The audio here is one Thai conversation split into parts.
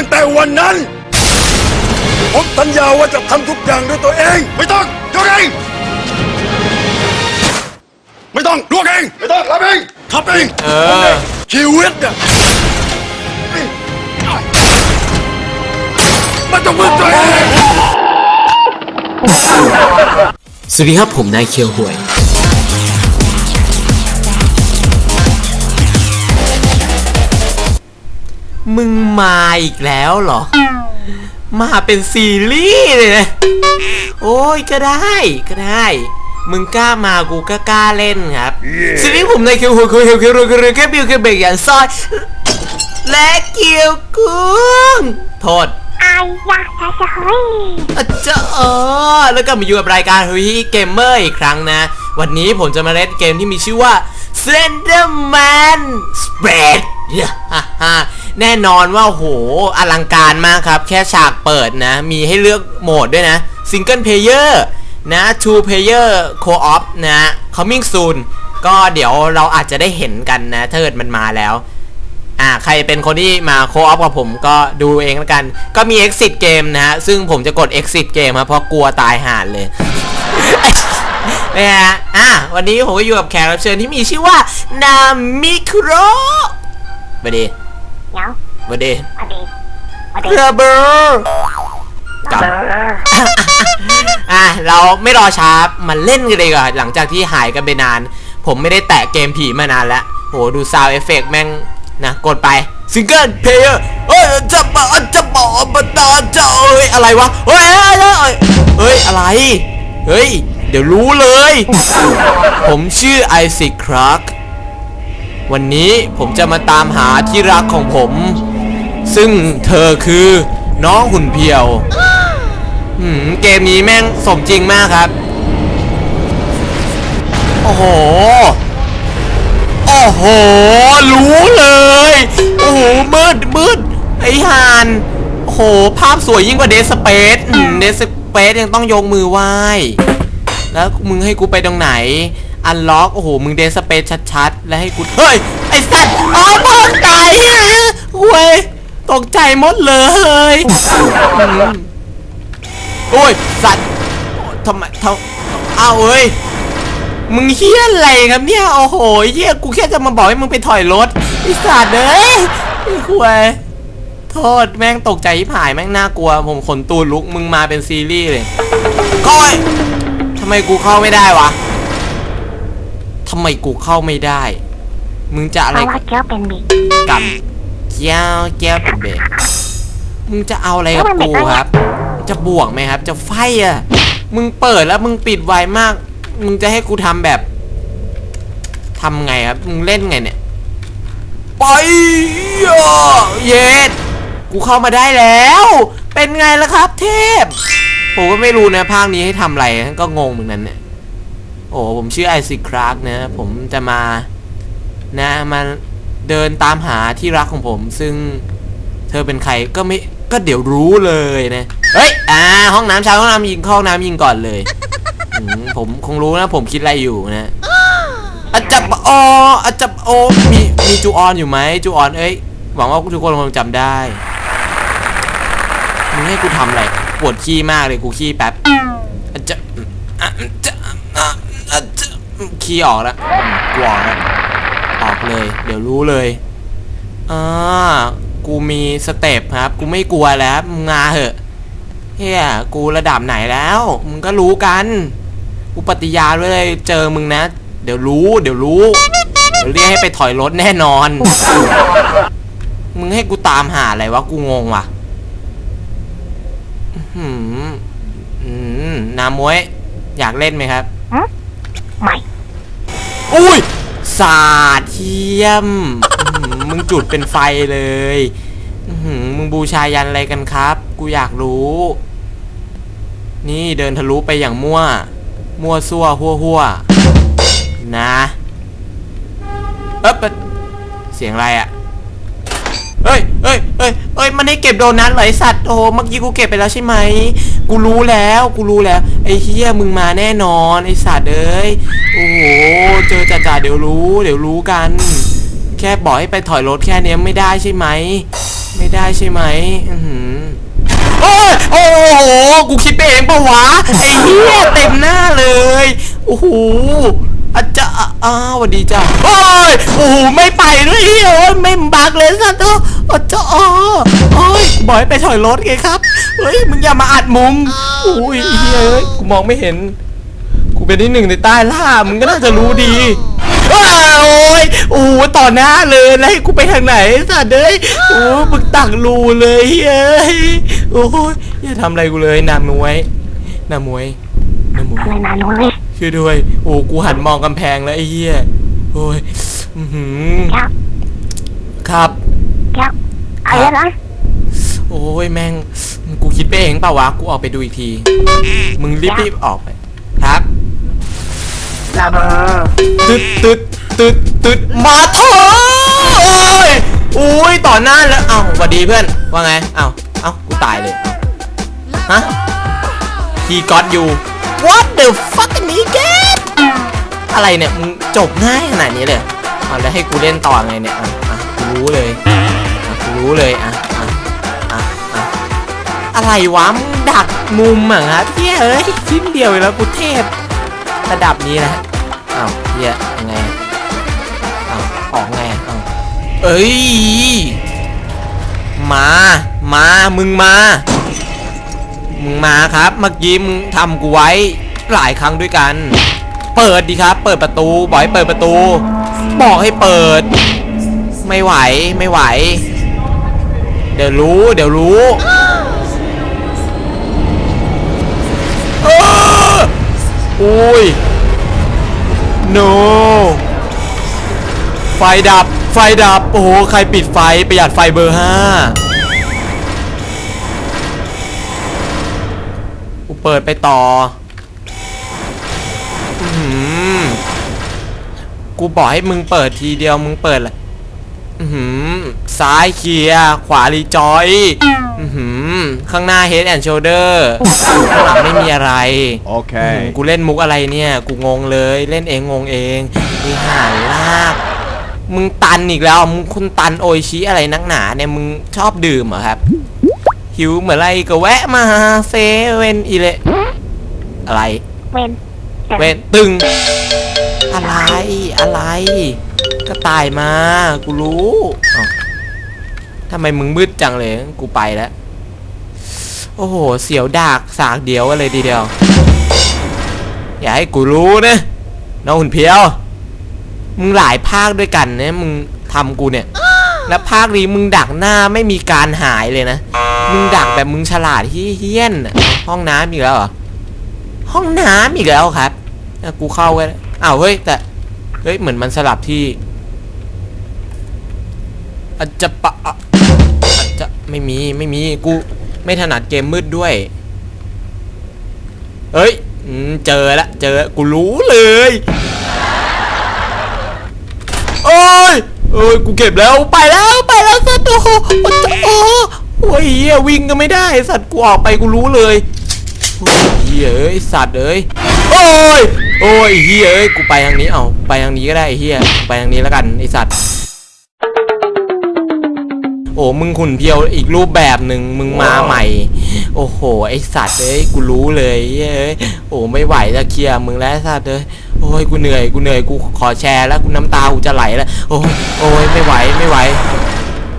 ตั้งแต่วันนั้น ผมสัญญาว่าจะทำทุกอย่างด้วยตัวเอง ไม่ต้องยกเองไม่ต้องลวกเอง ไม่ต้องรับเองทำเองเออ ชีวิตอะมันต้องมือตัวเอง สวัสดีครับผมนายเคียวหวย มึงมาอีกแล้วเหรอ มาเป็นซีรีส์เลยนะ โอ้ยก็ได้ก็ได้ มึงกล้ามากูก็กล้าเล่นครับซีรีส์ผมนายเคียวหวยคุยเคียวเคียวเคียวเคียวแค่บิวแค่เบรกอย่างซอย และเกี่ยวกุ้งโทษอายยาชาชาเฮ้ยอาจจะเออแล้วก็มาอยู่กับรายการฮุยเกมเมอร์อีกครั้งนะ วันนี้ผมจะมาเล่นเกมที่มีชื่อว่า Slenderman Spread ฮ่าฮ่า แน่นอนว่าโหอลังการมากครับ แค่ฉากเปิดนะ มีให้เลือกโหมดด้วยนะ Single Player นะ Two Player Co-op นะ Coming soon ก็เดี๋ยวเราอาจจะได้เห็นกันนะถ้าเกิดมันมาแล้ว อ่า ใครเป็นคนที่มาโคออฟกับผมก็ดูเองแล้วกัน ก็มี exit เกมนะฮะ ซึ่งผมจะกด exit เกมครับเพราะกลัวตายห่านเลยนะฮะ อะวันนี้ผมก็อยู่กับแขกรับเชิญที่มีชื่อว่า นามิโครบดี เดี๋ยวบดีพอดีพอดีระเบอร์กับ อะเราไม่รอช้ามาเล่นกันเลยดีกว่อนหลังจากที่หายกันไปนาน ผมไม่ได้แตะเกมผีมานานแล้วโหดูซาวเอฟเฟกแม่งนะกดไปซิงเกิลเพลเยอร์เฮ้ยจะบอกจะบอกบตาจะเอ้ยอะไรวะเฮ้ยเฮ้ยเฮ้ยเฮ้ยอะไร เฮ้ย เดี๋ยวรู้เลย ผมชื่อไอซิครัก วันนี้ผมจะมาตามหาที่รักของผม ซึ่งเธอคือน้องหุ่นเพียวหืมเกมนี้แม่งสมจริงมากครับ โอ้โห โอ้โห รู้เลย โอ้โห มืดมืดไอ้ห่าน โอ้โห ภาพสวยยิ่งกว่าเดสเปซเดสเปซยังต้องยกมือไหว้ แล้วมึงให้กูไปตรงไหน อันล็อกโอ้โห มึงเดสเปซชัดๆ แล้วให้กู เฮ้ย ไอ้สัตว์อ๋อมึงตายเว้ยตกใจหมดเลยโอ้ย สัตว์ทำไมทำเอาเอ้ย มึงเฮี้ยอะไรครับเนี่ย โอ้โหเฮี้ย กูแค่จะมาบอกให้มึงไปถอยรถไอ้สัตว์เอ้ยไอ้คุยโทษแม่งตกใจที่ผายแม่งน่ากลัว ผมขนตูดลุกมึงมาเป็นซีรีส์เลยก้อยทำไมกูเข้าไม่ได้วะำไมกูเข้าไม่ได้ มึงจะอะเพไรราะว่าเกี้ยวเป็นบิ๊กกับเกี้ยวเกี้ยวเป็นเบรกมึงจะเอาอะไรกับกูครับ จะบวกไหมครับ จะไฟอะ มึงเปิดแล้วมึงปิดไวมาก มึงจะให้กูทำแบบทำไงครับ มึงเล่นไงเนี่ย ไปอะเย็ดกูเข้ามาได้แล้ว เป็นไงล่ะครับ เทพ ผมก็ไม่รู้นะภาคนี้ให้ทำอะไรก็งงเหมือนกันเนี่ย โอ้ผมชื่อไอซิคราร์กนะผมจะมานะมาเดินตามหาที่รักของผม ซึ่งเธอเป็นใครก็ไม่ก็เดี๋ยวรู้เลยนะเฮ้ยอ่าห้องน้ำชายห้องน้ำหญิงห้องน้ำหญิงก่อนเลยผมคงรู้นะ ผมคิดอะไรอยู่นะอาจับอออาจับโอมีมีจูออนอยู่ไหมจูออนเอ้ยหวังว่าทุกคนคงจำได้มึงให้กูทำอะไรปวดขี้มากเลยกูขี้แป๊บอาจะอะจะอะ จะขี้ออกแล้วกูออกแล้วออกเลย เดี๋ยวรู้เลยอ่ากูมีสเต็ปครับ กูไม่กลัวแล้วมึงมาเหอะเฮียกูระดับไหนแล้ว มึงก็รู้กันกูปฏิญาณไว้เลยเจอมึงนะ เดี๋ยวรู้ เดี๋ยวรู้เดี๋ยวเรียกให้ไปถอยรถแน่นอน มึงให้กูตามหาอะไรวะกูงงว่ะอื้อหืมนามวยอยากเล่นไหมครับ อุ้ยสาดเทียม มึงจุดเป็นไฟเลยมึงบูชายันอะไรกันครับ กูอยากรู้ นี่เดินทะลุไปอย่างมั่ว มั่วซั่วหัวหัวนะ เอ๊ะเสียงอะไรอะ่ะ เฮ้ยเฮ้ยเฮ้ยมันให้เก็บโดนัทเหรอไอสัตว์โอ้เมื่อกี้กูเก็บไปแล้วใช่ไหมกูรู้แล้วกูรู้แล้วไอ้เฮียมึงมาแน่นอนไอสัตว์เอ้ยโอ้โหเจอจ่าๆเดี๋ยวรู้ เดี๋ยวรู้กัน แค่บอกให้ไปถอยรถแค่เนี้ยไม่ได้ใช่ไหมไม่ได้ใช่ไหมอือหือโอ้ยโอ้โห กูคิดไปเองปะวะไอ้เหี้ยเต็มหน้าเลย โอ้โห อาจจะอ้าวสวัสดีจ้ะโอ้ยโอ้โหไม่ไปด้วยเหี้ยโอ้ยไม่บักเลยสัตว์อาจจะอ๋อโอ้ยบอยไปถอยรถไงครับเฮ้ยมึงอย่ามาอัดมุมโอ้ยเฮ้ยกูมองไม่เห็น กูเป็นที่หนึ่งในใต้ล่ามึงก็น่าจะรู้ดีว้าโอ้ยโอ้ต่อหน้าเลยแล้วให้กูไปทางไหนสัตว์เอ้ยโอ้มึงตักรูเลยเฮ้ยโอ้ยอย่าทำอะไรกูเลยนามวยนามวยนามวยนะน้อย ช่วยด้วย โอ้กูหันมองกำแพงแล้วไอ้เหี้ยโอ้ยอือหือยับครับยับอะไรนะโอ้ยแม่งกูคิดไปเองเปล่าวะกูออกไปดูอีกที มึงรีบๆออกไปครับระเบ้อตึดตึดตึดตึดมาเถอะโอ้ยโอ้ยต่อหน้าแล้วเอ้าสวัสดีเพื่อนว่าไงเอ้าเอ้ากูตายเลยเอ้าฮะ he got you what the fuck นี่แกอะไรเนี่ยมึงจบง่ายขนาดนี้เลยเอาแล้วให้กูเล่นต่อไงเนี่ยอะอะกูรู้เลยอะกูรู้เลยอะอะอะอะอะไรวะมึงดักมุมอะครับเฮ้ยเอ้ยชิ้นเดียวแล้วกูเทพระดับนี้นะอ้าวเฮียยังไงอ้าวออกไงอ้าวเอ้ยมา มา มึงมา มึงมาครับเมื่อกี้มึงทำกูไว้หลายครั้งด้วยกัน เปิดดีครับ เปิดประตูบอกให้เปิดประตู บอกให้เปิด ไม่ไหวไม่ไหว เดี๋ยวรู้ เดี๋ยวรู้อออุ้ย no ไฟดับ ไฟดับ โอ้โห ใครปิดไฟ ประหยัดไฟเบอร์ห้า เปิดไปต่ออื้อหือกูบอกให้มึงเปิดทีเดียวมึงเปิดเลยอือหือซ้ายเคลียร์ขวารีจอยอือหือข้างหน้า head and shoulder ข้างหลังไม่มีอะไรอืม Okay. กูเล่นมุกอะไรเนี่ย กูงงเลย เล่นเองงงเองไอ้ห่าลาก มึงตันอีกแล้ว มึงคุณตันโออิชิอะไรนักหนาเนี่ย มึงชอบดื่มเหรอครับ หิวเหมือนไรก็แวะมาเซเว่นอีเลยอะไร เวนเวนตึง อะไรอะไร ก็ตายมา กูรู้เอ้าทำไมมึงมืดจังเลย กูไปแล้ว โอ้โห เสียวดากสากเดียวกันเลยทีเดียว อย่าให้กูรู้นะน้องหุ่นเพียว มึงหลายภาคด้วยกันเนี่ยมึงทำกูเนี่ย แล้วภาคนี้มึงดักหน้าไม่มีการหายเลยนะ มึงดักแบบมึงฉลาดที่เฮี้ยนน่ะห้องน้ำอีกแล้วเหรอห้องน้ำอีกแล้วครับกูเข้าไปแล้วอ้าวเฮ้ยแต่เฮ้ยเหมือนมันสลับที่อาจจะปะอาจจะไม่มีไม่มีกูไม่ถนัดเกมมืดด้วยเฮ้ยเจอละเจอกูรู้เลยโอ้ยเอ้ยกูเก็บแล้วไปแล้วไปแล้วสัตว์โอ้โห โอ้ยเหี้ยวิ่งก็ไม่ได้สัตว์กูออกไปกูรู้เลยโอ้ยเหี้ยเอ้ยสัตว์เอ้ยโอ้ยโอ้ยเหี้ยเอ้ยกูไปทางนี้เอาไปทางนี้ก็ได้เหี้ยไปทางนี้แล้วกันไอสัตว์โอ้มึงขุนเพียวอีกรูปแบบหนึ่งมึงมาใหม่ โอ้โหไอสัตว์เอ้ยกูรู้เลยเอ้ยโอ้ไม่ไหวจะเคลียร์มึงแล้วสัตว์เอ้ยโอ้ยกูเหนื่อยกูเหนื่อยกูขอแชร์แล้วกูน้ำตากูจะไหลแล้วโอ้ยโอ้ยไม่ไหวไม่ไหว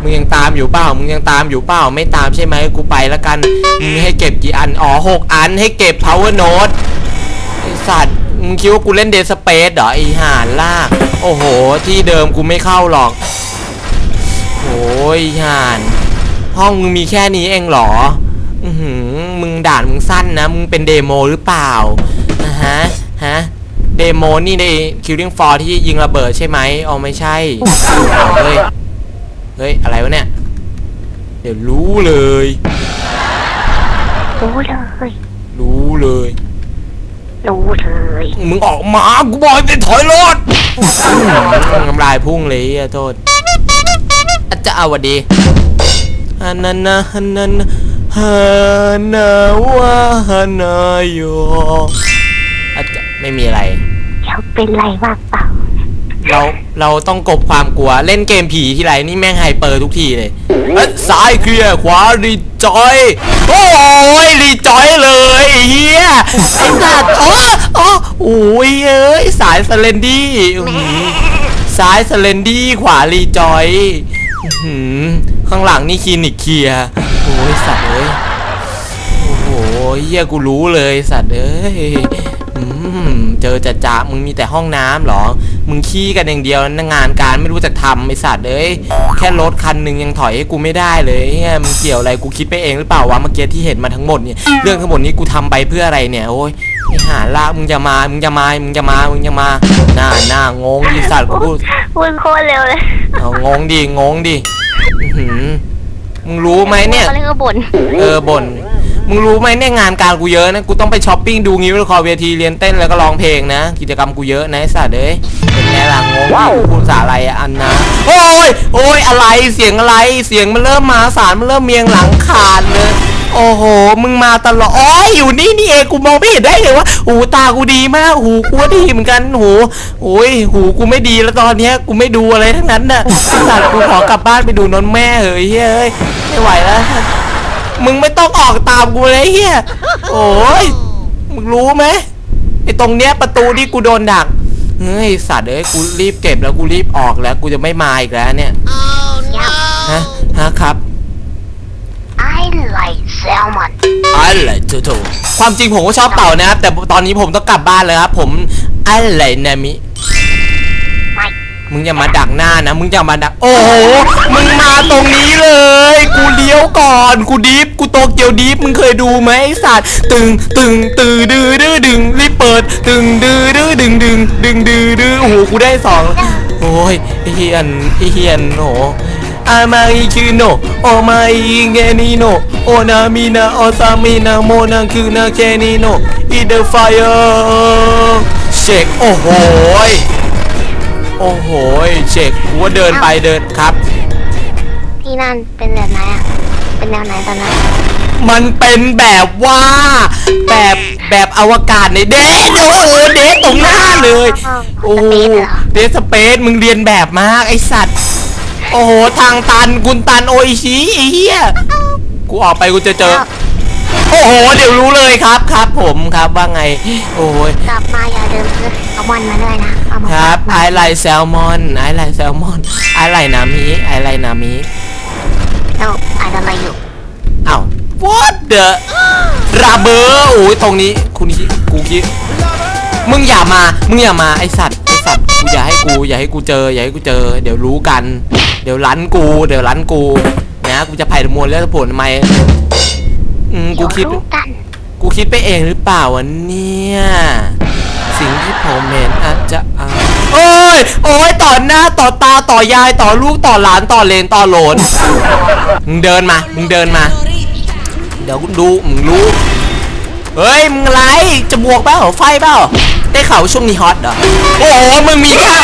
มึงยังตามอยู่เปล่า มึงยังตามอยู่เปล่า ไม่ตามใช่ไหมกูไปแล้วกัน มึงให้เก็บกี่อัน อ๋อหกอันให้เก็บ power note ไอสัตว์ มึงคิดว่ากูเล่นเดสเปซเหรอไอห่านลากโอ้โห ที่เดิมกูไม่เข้าหรอกโอ้ยห่าน ห้องมึงมีแค่นี้เองเหรอ อือหือ มึงด่านมึงสั้นนะ มึงเป็นเดโมหรือเปล่าอะฮะ ฮะเดโมนี่ใน Killing Floor ที่ยิงระเบิดใช่ไหมอ๋อไม่ใช่เอาเฮ้ย เฮ้ย อะไรวะเนี่ย เดี๋ยวรู้เลย รู้เลย รู้เลย รู้เลย มึงออกมากูบอกให้ไปถอยรถน้ำลายพุ่งเลยอะโทษอาจจะเอาวะดีฮันนานาฮันนานาฮานาวะฮานายโยอาจจะไม่มีอะไรเขาเป็นไรมากเปล่า เราเราต้องกบความกลัวเล่นเกมผีที่ไรนี่แม่งไฮเปอร์ทุกทีเลยเอ้ยซ้ายเคลียร์ขวารีจอยโอ้ยรีจอยเลยไอ้เฮียไอ้สัตว์โอ้โอ้โอ้ยเอ้ยสายสเลนดี้อื้อหือซ้ายสเลนดี้ขวารีจอยอื้อหือข้างหลังนี่คลินิกเคลียร์โอ้ยสัตว์เอ้ยโอ้โหเฮียกูรู้เลยสัตว์เอ้ย เจอจะจะมึงมีแต่ห้องน้ำเหรอ มึงขี้กันอย่างเดียวนะงานการไม่รู้จะทำไอสัตว์เอ้ยแค่รถคันหนึ่งยังถอยให้กูไม่ได้เลยเฮียมึงเกี่ยวอะไรกูคิดไปเองหรือเปล่าวะเมื่อกี้ที่เห็นมาทั้งหมดเนี่ยเรื่องทั้งหมดนี้กูทำไปเพื่ออะไรเนี่ยโอ้ยไอหาละมึงจะมามึงจะมามึงจะมามึงจะมาหน้าหน้างงดิสัตว์กูพูดพูดโคตรเร็วเลยเอางงดิงงดิอื้อหือมึงรู้ไหมเนี่ย เขาเรียกว่าบ่น เออบ่น มึงรู้ไหมเนี่ยงานการกูเยอะนะกูต้องไปช้อปปิ้งดูงิ้วละครเวทีเรียนเต้นแล้วก็ร้องเพลงนะ กิจกรรมกูเยอะนะไอ้สัตว์เอ้ยเป็นไงล่ะงงดิกูสาอะไรอะอันนะโอ้ยโอ้ยอะไรเสียงอะไรเสียงมันเริ่มมาสารมันเริ่มเมียงหลังขาดเลยโอ้โห มึงมาตลอดโอ้ยอยู่นี่นี่เอง กูมองไม่เห็นได้เลยว่า หูตากูดีมาก หูกูก็ดีเหมือนกัน หูโอ้ย หูกูไม่ดีแล้วตอนเนี้ย กูไม่ดูอะไรทั้งนั้นน่ะไอ้สัตว์กูขอกลับบ้านไปดูนนแม่เฮ้ยเฮ้ย ไม่ไหวแล้ว มึงไม่ต้องออกตามกูเลยเฮียโอ้ยมึงรู้ไหมไอ้ตรงเนี้ยประตูที่กูโดนดักเฮ้ยสัตว์เอ้ยกูรีบเก็บแล้วกูรีบออกแล้ว กูจะไม่มาอีกแล้วเนี่ยยับฮะฮะครับ I like salmon อะไรโถโถความจริงผมก็ชอบเต่านะครับ แต่ตอนนี้ผมต้องกลับบ้านเลยครับ ผมอะไรนะมิไมึงอย่ามาดักหน้านะ มึงอย่ามาดัก โอ้โห มึงมาตรงนี้เลย กูเลี้ยวก่อน กูดิฟกูโตเกียวดิฟมึงเคยดูไหมไอ้สัตว์ ตึง ตึง ตือดื้อดื้อดึง รีบเปิด ตึง ดื้อดื้อดึงดึง ดึงดื้อดื้อโอ้โห กูได้สองโอ้ยไอเฮียนไอเฮียนโอ้โหอามาอีคือโนโอมาอีเงนิโนโอนามินาโอซามินาโมนาคือนาแคนิโนอีเดอร์ไฟเออร์เชคโอ้โห โอ้โหยเช็คกูว่าเดินไปเดินครับ ที่นั่นเป็นแบบไหนอะ เป็นแนวไหนตอนนั้นมันเป็นแบบว่าแบบแบบอวกาศในเดทโอ้โหเดทตรงหน้าเลย โอ้โหเดทสเปซมึงเรียนแบบมากไอสัตว์ โอ้โหทางตันกุนตันโออิชิไอ้เหี้ยกูออกไปกูจะเจอ โอ้โห เดี๋ยวรู้เลยครับครับ ผมครับว่าไง โอ้ยกลับมาอย่าลืมซื้อเอามันมาด้วยนะเอามาครับไอไลแซลมอนไอไลแซลมอนไอไลนามิไอไลนามิแล้วอะไรอะไรอยู่อ้าว what the ระเบอโอ้ยตรงนี้คุณคิดกูคิดมึงอย่ามา มึงอย่ามาไอสัตว์ไอสัตว์กูอย่าให้กูอย่าให้กูเจออย่าให้กูเจอ เดี๋ยวรู้กัน เดี๋ยวลันกู เดี๋ยวลันกูนะกูจะไผ่มวลแล้วผลทำไม อืมกูคิดเยวรู้กันกูคิดไปเองหรือเปล่าวะเนี่ย สิ่งที่ผมเห็นอาจจะเอาโอ้ย โอ้ยต่อหน้าต่อตาต่อยายต่อลูกต่อหลานต่อเลนต่อโหลนมึงเดินมามึงเดินมา เดี๋ยวกูดูมึงรู้ เฮ้ยมึงอะไรจะบวกเปล่าไฟเปล่าได้ข่าวว่าช่วงนี้ฮอตเหรอโอ้โหมึงมีค่า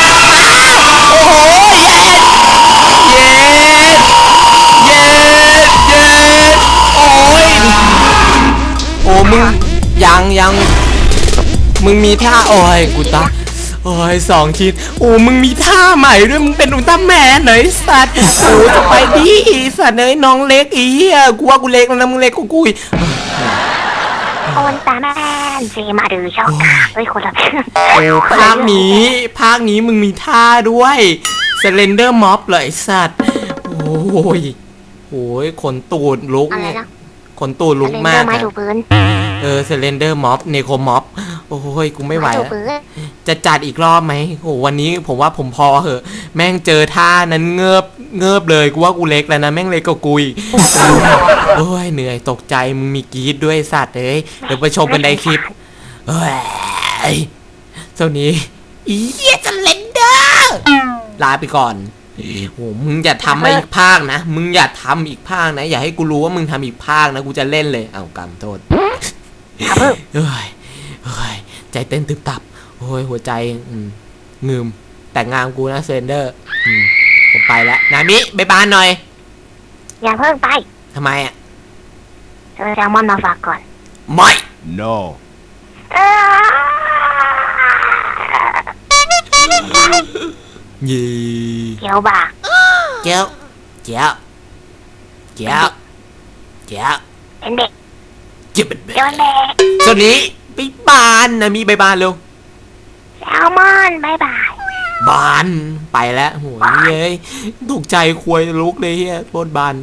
โอ้โหเย็ดเย็ดเย็ดเย็ดโอ้ยโอ้ มึงยังยังมึงมีท่าโอ้ยกูตายโอ้ยสองชิ้นโอ้มึงมีท่าใหม่ด้วยมึงเป็นอุลตร้าแมนเหนอยสัตว์โอ้จะไปดิสัตว์เอ้ยน้องเล็กอีเหี้ยกูว่ากูเล็กแล้วนะมึงเล็กกว่ากูอีกโอนตาแมนเจมาดูช่องกาเฮ้ยคนละเรื่องโอ้ภาคนี้ภาคนี้มึงมีท่าด้วยสเลนเดอร์ม็อบเลยไอ้สัตว์โอ้ยโอ้ยขนตูดลุกอะไรเนี่ยนะ ขนตูดลุกอะไรมากไม้อะถูพื้นเออเซเลนเดอร์ม็อบเนโคม็อบโอ้ยกูไม่ไหวถูแล้ว พื้นจะจัดอีกรอบไหมโอ้วันนี้ผมว่าผมพอเหอะ แม่งเจอท่านั้นเงือบเงือบเลยกูว่ากูเล็กแล้วนะแม่งเล็กกว่ากูอีกโอ้ยเหนื่อยตกใจมึงมีกรีดด้วยสัตว์เอ้ยเดี๋ยวไปชมกันในคลิปเฮ้ยเจ้านี้อีเหี้ยเซเลนเดอร์ลาไปก่อน โอ้มึงอย่าทำมาอีกภาคนะ มึงอย่าทำอีกภาคนะ อย่าให้กูรู้ว่ามึงทำอีกภาคนะ กูจะเล่นเลย เอากำโทษครับเพิ่มเอ้ยเอ้ย ใจเต้นตึบตับ โอ้ย หัวใจอืมงืม แต่งงานกูนะเซนเดอร์อืมผมไปแล้ว นามิบายบานหน่อย อย่าเพิ่งไป ทำไมอะเจอแซลมอนมาฝากก่อน ไม่ no เอ้เย่เกียวบากเจ้าเจ้าเจ้าเจ้าเป็นเด็กเจ้าเป็นเบโดนเด็กส่วนนี้ไปบานนะมีใบบานเร็วแซลมอนบายบาย บานไปแล้วโหยเย้ยตกใจควยลุกเลยเฮียโคตรบาน